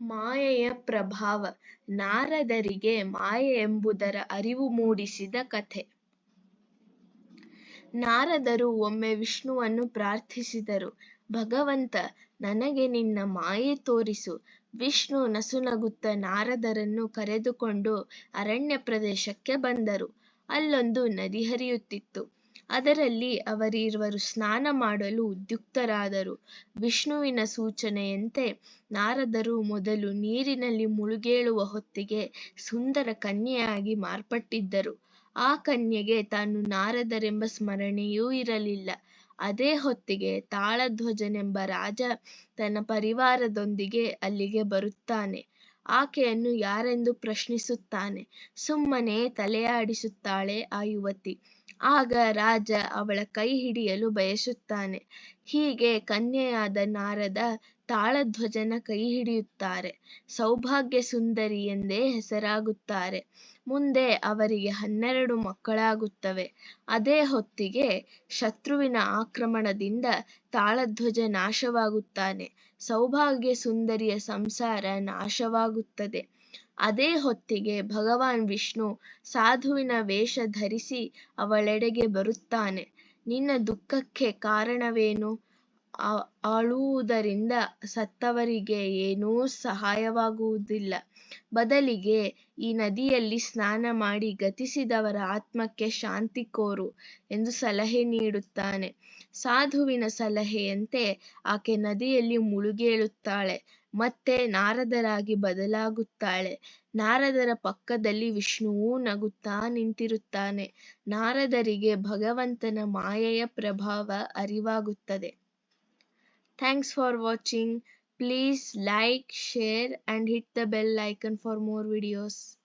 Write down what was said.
ಮಾಯೆಯ ಪ್ರಭಾವ, ನಾರದರಿಗೆ ಮಾಯೆ ಎಂಬುದರ ಅರಿವು ಮೂಡಿಸಿದ ಕಥೆ. ನಾರದರು ಒಮ್ಮೆ ವಿಷ್ಣುವನ್ನು ಪ್ರಾರ್ಥಿಸಿದರು, ಭಗವಂತ, ನನಗೆ ನಿನ್ನ ಮಾಯೆ ತೋರಿಸು. ವಿಷ್ಣು ನಸುನಗುತ್ತ ನಾರದರನ್ನು ಕರೆದುಕೊಂಡು ಅರಣ್ಯ ಪ್ರದೇಶಕ್ಕೆ ಬಂದರು. ಅಲ್ಲೊಂದು ನದಿ ಹರಿಯುತ್ತಿತ್ತು. ಅದರಲ್ಲಿ ಅವರಿರುವರು ಸ್ನಾನ ಮಾಡಲು ಉದ್ಯುಕ್ತರಾದರು. ವಿಷ್ಣುವಿನ ಸೂಚನೆಯಂತೆ ನಾರದರು ಮೊದಲು ನೀರಿನಲ್ಲಿ ಮುಳುಗೇಳುವ ಹೊತ್ತಿಗೆ ಸುಂದರ ಕನ್ಯೆಯಾಗಿ ಮಾರ್ಪಟ್ಟಿದ್ದರು. ಆ ಕನ್ಯೆಗೆ ತಾನು ನಾರದರೆಂಬ ಸ್ಮರಣೆಯೂ ಇರಲಿಲ್ಲ. ಅದೇ ಹೊತ್ತಿಗೆ ತಾಳಧ್ವಜನೆಂಬ ರಾಜ ತನ್ನ ಪರಿವಾರದೊಂದಿಗೆ ಅಲ್ಲಿಗೆ ಬರುತ್ತಾನೆ. ಆಕೆಯನ್ನು ಯಾರೆಂದು ಪ್ರಶ್ನಿಸುತ್ತಾನೆ? ಸುಮ್ಮನೆ ತಲೆಯಾಡಿಸುತ್ತಾಳೆ ಆ ಯುವತಿ. ಆಗ ರಾಜ ಅವಳ ಕೈ ಹಿಡಿಯಲು ಬಯಸುತ್ತಾನೆ. ಹೀಗೆ ಕನ್ಯೆಯಾದ ನಾರದ ತಾಳಧ್ವಜನ ಕೈ ಹಿಡಿಯುತ್ತಾರೆ. ಸೌಭಾಗ್ಯ ಸುಂದರಿ ಎಂದೇ ಹೆಸರಾಗುತ್ತಾರೆ. ಮುಂದೆ ಅವರಿಗೆ ಹನ್ನೆರಡು ಮಕ್ಕಳಾಗುತ್ತವೆ. ಅದೇ ಹೊತ್ತಿಗೆ ಶತ್ರುವಿನ ಆಕ್ರಮಣದಿಂದ ತಾಳಧ್ವಜ ನಾಶವಾಗುತ್ತಾನೆ. ಸೌಭಾಗ್ಯ ಸುಂದರಿಯ ಸಂಸಾರ ನಾಶವಾಗುತ್ತದೆ. ಅದೇ ಹೊತ್ತಿಗೆ ಭಗವಾನ್ ವಿಷ್ಣು ಸಾಧುವಿನ ವೇಷ ಧರಿಸಿ ಅವಳೆಡೆಗೆ ಬರುತ್ತಾನೆ. ನಿನ್ನ ದುಃಖಕ್ಕೆ ಕಾರಣವೇನು? ಅಳುವುದರಿಂದ ಸತ್ತವರಿಗೆ ಏನೂ ಸಹಾಯವಾಗುವುದಿಲ್ಲ. ಬದಲಿಗೆ ಈ ನದಿಯಲ್ಲಿ ಸ್ನಾನ ಮಾಡಿ ಗತಿಸಿದವರ ಆತ್ಮಕ್ಕೆ ಶಾಂತಿ ಕೋರು ಎಂದು ಸಲಹೆ ನೀಡುತ್ತಾನೆ. ಸಾಧುವಿನ ಸಲಹೆಯಂತೆ ಆಕೆ ನದಿಯಲ್ಲಿ ಮುಳುಗೇಳುತ್ತಾಳೆ. ಮತ್ತೆ ನಾರದರಾಗಿ ಬದಲಾಗುತ್ತಾಳೆ. ನಾರದರ ಪಕ್ಕದಲ್ಲಿ ವಿಷ್ಣುವೂ ನಗುತ್ತಾ ನಿಂತಿರುತ್ತಾನೆ. ನಾರದರಿಗೆ ಭಗವಂತನ ಮಾಯೆಯ ಪ್ರಭಾವ ಅರಿವಾಗುತ್ತದೆ. Thanks for watching. Please like, share and hit the bell icon for more videos.